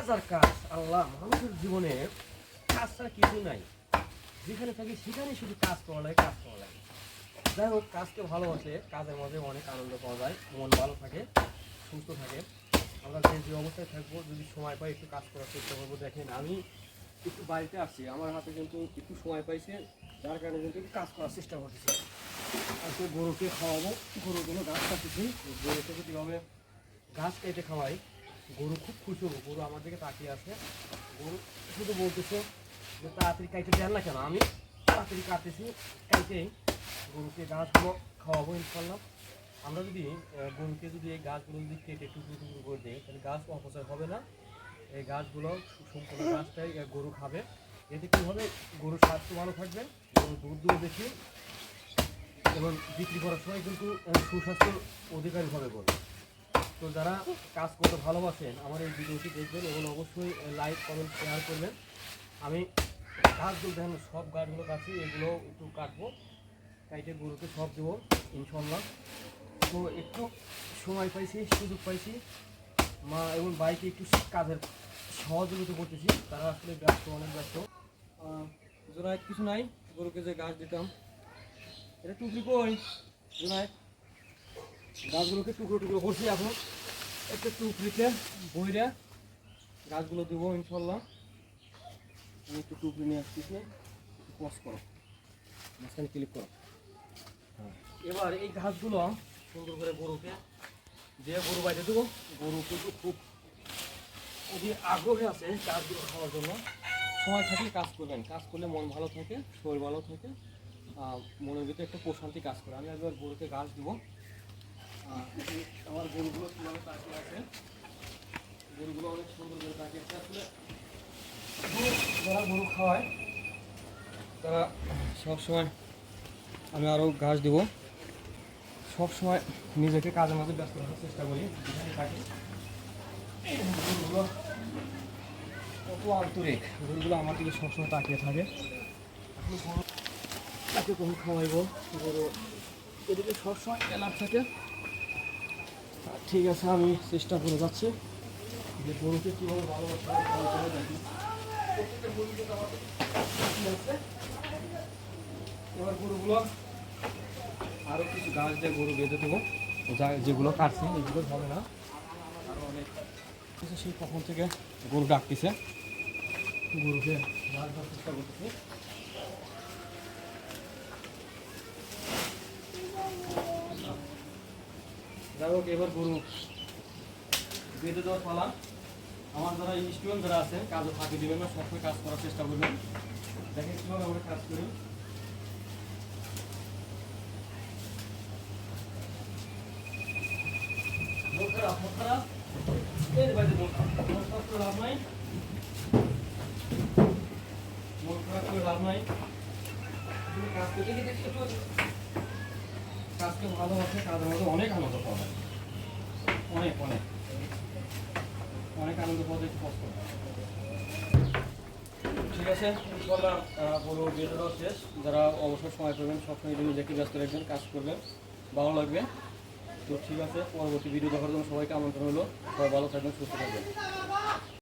কাজ আর কাজ আল্লাহ, মানুষের জীবনে কাজ ছাড়া কিছু নাই। যেখানে থাকি সেখানে শুধু কাজ করা লাগে, কাজ করা লাগে। যাই হোক, কাজকে ভালোবাসে, কাজের মধ্যে অনেক আনন্দ পাওয়া যায়, মন ভালো থাকে, সুস্থ থাকে। আমরা যে যে অবস্থায় থাকব, যদি সময় পাই একটু কাজ করার চেষ্টা করব। দেখেন, আমি একটু বাড়িতে আসছি আমার হাতে কিন্তু একটু সময় পাইছে, যার কারণে কিন্তু একটু কাজ করার চেষ্টা করতেছি। আজকে গরুকে খাওয়াবো, গরুর জন্য ঘাস কাটতেছি। গরুকে হবে ঘাস কেটে খাওয়াই গরু খুব খুশি হব, গরু আমার দিকে তাকিয়ে আছে। গরু, শুধু বলতেছে যে তাড়াতাড়ি কাইটে দেন না কেন? আমি তাড়াতাড়ি কাটতেছি, কাইটেই গরুকে ঘাসগুলো খাওয়াবো ইনশাল্লাহ আমরা যদি গরুকে যদি এই গাছগুলো যদি কেটে টুকরো টুকরো করে দিই, তাহলে গাছ অপচয় হবে না। এই গাছগুলো সম্পূর্ণ গাছটাই গরু খাবে। এতে কী হবে? গরুর স্বাস্থ্য ভালো থাকবে, গরুর দুধ দুধ বেশি। এবং বিক্রি করার সময় কিন্তু সুস্বাস্থ্যের অধিকারী হবে গরু। তো যারা কাজ করতে ভালোবাসেন, আমার এই ভিডিওটি দেখবেন এবং অবশ্যই লাইক কমেন্ট শেয়ার করবেন। আমি গাছগুলো দেখেন সব গাছগুলো কাছি এগুলো একটু কাটবো। কাইটে গরুকে সব দেবো ইনশাল্লাহ তো একটু সময় পাইছি, সুযোগ পাইছি। মা এবং বাইকে একটু কাজের সহযোগিতা করতেছি। তারা আসলে ব্যস্ত, অনেক ব্যস্ত। জোনায় কিছু নাই। গরুকে যে গাছ দিতাম। এটা টুকরি কই? জোনায় গাছগুলোকে টুকরো টুকরো করছি এখন। একটা টুকরিতে বইরে গাছগুলো দেবো ইনশাল্লাহ। আমি একটু টুকরি নিয়ে আসতেছি। একটু পজ করো। মাঝখানে ক্লিক করো। এবার এই ঘাসগুলো সুন্দর করে গরুকে দিয়ে গরু বাইরে দেবো। গরু কিন্তু খুব খুবই আগ্রহে আছে গাছগুলো খাওয়ার জন্য, সময় থাকলে কাজ করবেন। কাজ করলে মন ভালো থাকে, শরীর ভালো থাকে মনের ভিতরে একটা প্রশান্তি কাজ করে। আমি একবার গরুকে ঘাস দেবো। আমার গরুগুলো কীভাবে তাকিয়ে আছে? গরুগুলো অনেক সুন্দর করে তাকিয়ে আসলে যারা গরু খাওয়ায়, তারা সবসময় আমি আরও ঘাস দেবো। সবসময় নিজেকে কাজের মধ্যে ব্যস্ত রাখার চেষ্টা করি। থাকি গরুগুলো কত আন্তরিক। গরুগুলো আমার দিকে সবসময় তাকিয়ে থাকে। গরু খাওয়াইব? গরু এদিকে সবসময় অ্যালার্ট থাকে। ঠিক আছে, আমি চেষ্টা করে যাচ্ছি। যে গরুকে কীভাবে? এবার গরুগুলো আরও কিছু গাছ দিয়ে গরু বেঁধে দেবো। যা যেগুলো কাটছে, এগুলো হবে না। আরও অনেক কিছু সেই কখন থেকে গরু ডাকতেছে। গরুকে চেষ্টা করতেছে। যাই হোক, এবার গরু। বেঁধে দেওয়ার পালা। আমার যারা স্টুডেন্ট যারা আছে কাজও ফাঁকি দেবেন না, সবসময় কাজ করার চেষ্টা করবেন। দেখেন কীভাবে আমরা কাজ করি। লাভ নাই। কাজ করতে গিয়ে দেখতে কাজকে ভালোবাসে কাজের মধ্যে অনেক আনন্দ পাওয়া অনেক অনেক। অনেক আনন্দ পাওয়া কষ্ট ঠিক আছে ইনশাল্লাহ আহ, বড় শেষ। যারা অবসর সময় পাবেন সবসময় একটু নিজেকে ব্যস্ত রাখবেন কাজ করবেন ভালো লাগবে। তো ঠিক আছে পরবর্তী ভিডিও দেখার জন্য সবাইকে আমন্ত্রণ হলো সবাই ভালো থাকবেন সুস্থ থাকবেন।